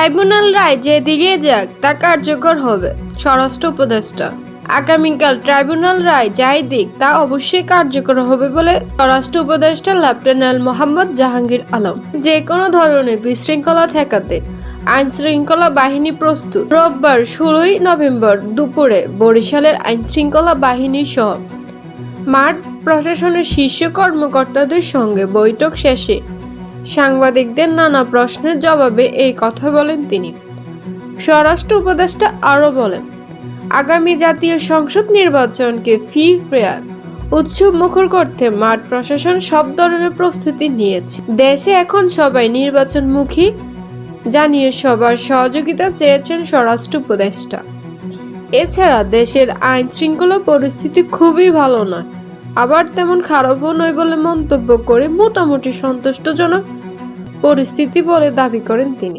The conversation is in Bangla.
ট্রাইব্যুনাল রায় যেদিকে যাক, তা কার্যকর হবে, স্বরাষ্ট্র উপদেষ্টা। আগামীকাল ট্রাইব্যুনাল রায় যাই দিক, তা অবশ্যই কার্যকর হবে বলে স্বরাষ্ট্র উপদেষ্টা লেফটেন্যান্ট মোহাম্মদ জাহাঙ্গীর আলম। যে কোনো ধরনের বিশৃঙ্খলা ঠেকাতে আইন শৃঙ্খলা বাহিনী প্রস্তুত। রোববার ষোলোই নভেম্বর দুপুরে বরিশালের আইন শৃঙ্খলা বাহিনী সহ মাঠ প্রশাসনের শীর্ষ কর্মকর্তাদের সঙ্গে বৈঠক শেষে সাংবাদিকদের নানা প্রশ্নের জবাবে এই কথা বলেন তিনি। স্বরাষ্ট্র উপদেষ্টা আরও বলেন, আগামী জাতীয় সংসদ নির্বাচনকে ফি ফেয়ার, উৎসব মুখর করতে মাঠ প্রশাসন সব ধরনের প্রস্তুতি নিয়েছে। দেশে এখন সবাই নির্বাচনমুখী জানিয়ে সবার সহযোগিতা চেয়েছেন স্বরাষ্ট্র উপদেষ্টা। এছাড়া দেশের আইন শৃঙ্খলা পরিস্থিতি খুবই ভালো নয় আবার তেমন খারাপও নয় বলে মন্তব্য করে মোটামুটি সন্তুষ্টজনক পরিস্থিতি বলে দাবি করেন তিনি।